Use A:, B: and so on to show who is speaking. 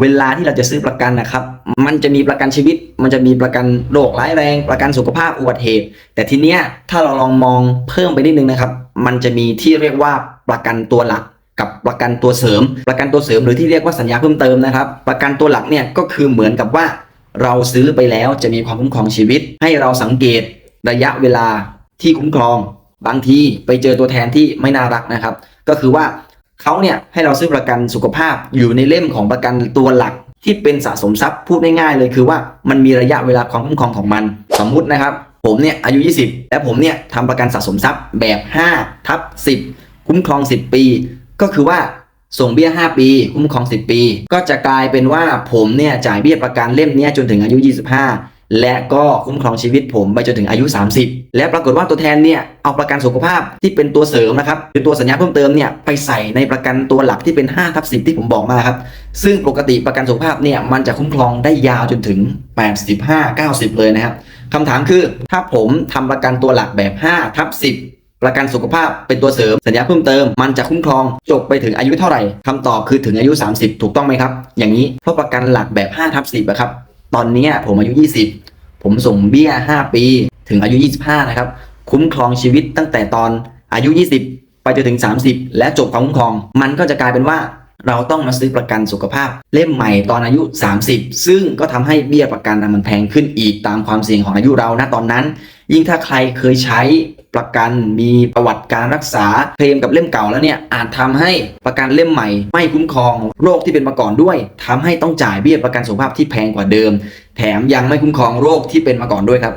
A: เวลาที่เราจะซื้อประกันนะครับ มันจะมีประกันชีวิต มันจะมีประกันโรคร้ายแรง ประกันสุขภาพอุบัติเหตุ แต่ทีเนี้ยถ้าเราลองมองเพิ่มไปนิดนึงนะครับ มันจะมีที่เรียกว่าประกันตัวหลักกับประกันตัวเสริม ประกันตัวเสริมหรือที่เรียกว่าสัญญาเพิ่มเติมนะครับ ประกันตัวหลักเนี่ยก็คือเหมือนกับว่า เราซื้อไปแล้วจะมีความคุ้มครองชีวิต ให้เราสังเกตระยะเวลาที่คุ้มครอง บางทีไปเจอตัวแทนที่ไม่น่ารักนะครับ ก็คือว่า เขาเนี่ยให้เราซื้อประกันสุขภาพอยู่ในเล่มของประกันตัวหลักที่เป็นสะสมทรัพย์พูดง่ายๆเลยคือว่ามันมีระยะเวลาความคุ้มครองของมัน สมมุตินะครับ ผมเนี่ยอายุ 20 และผมเนี่ยทำประกันสะสมทรัพย์แบบ5ทับ10 คุ้มครอง 10 ปี ก็คือว่าส่งเบี้ย 5 ปี คุ้มครอง 10 ปี ก็จะกลายเป็นว่าผมเนี่ยจ่ายเบี้ยประกันเล่มนี้จนถึงอายุ 25 และก็คุ้มครองชีวิตผมไปจนถึงอายุ 30 และปรากฏว่าตัวแทนเนี่ยเอาประกันสุขภาพที่เป็นตัวเสริมนะครับหรือตัวสัญญาเพิ่มเติมเนี่ยไปใส่ในประกันตัวหลักที่เป็น5ทับ10 ที่ผมบอกมาครับซึ่งปกติประกันสุขภาพเนี่ยมันจะคุ้มครองได้ยาวจนถึง 85 90 เลยนะครับคำถามคือถ้าผมทำประกันตัวหลักแบบ5ทับ10ประกันสุขภาพเป็นตัวเสริมสัญญาเพิ่มเติม มันจะคุ้มครองจบไปถึงอายุเท่าไหร่คำตอบคือถึงอายุ 30 ถูกต้องไหมครับ อย่างนี้เพราะประกันหลักแบบ5ทับ10อะครับ ตอนนี้ผมอายุ 20 ผมส่งเบี้ย 5 ปี ถึงอายุ 25 นะครับ คุ้มครองชีวิตตั้งแต่ตอนอายุ 20 ไปจนถึง 30 และจบความคุ้มครอง มันก็จะกลายเป็นว่าเราต้องมาซื้อประกันสุขภาพ เล่มใหม่ตอนอายุ 30 ซึ่งก็ทำให้เบี้ยประกันมันแพงขึ้นอีกตามความเสี่ยงของอายุเราณตอนนั้น ยิ่งถ้าใครเคยใช้ ประกันมีประวัติการรักษาเคลมกับเล่มเก่าแล้วเนี่ยอาจทำให้ประกันเล่มใหม่ ไม่คุ้มครองโรคที่เป็นมาก่อนด้วยทำให้ต้องจ่ายเบี้ยประกันสุขภาพที่แพงกว่าเดิม แถมยังไม่คุ้มครองโรคที่เป็นมาก่อนด้วยครับ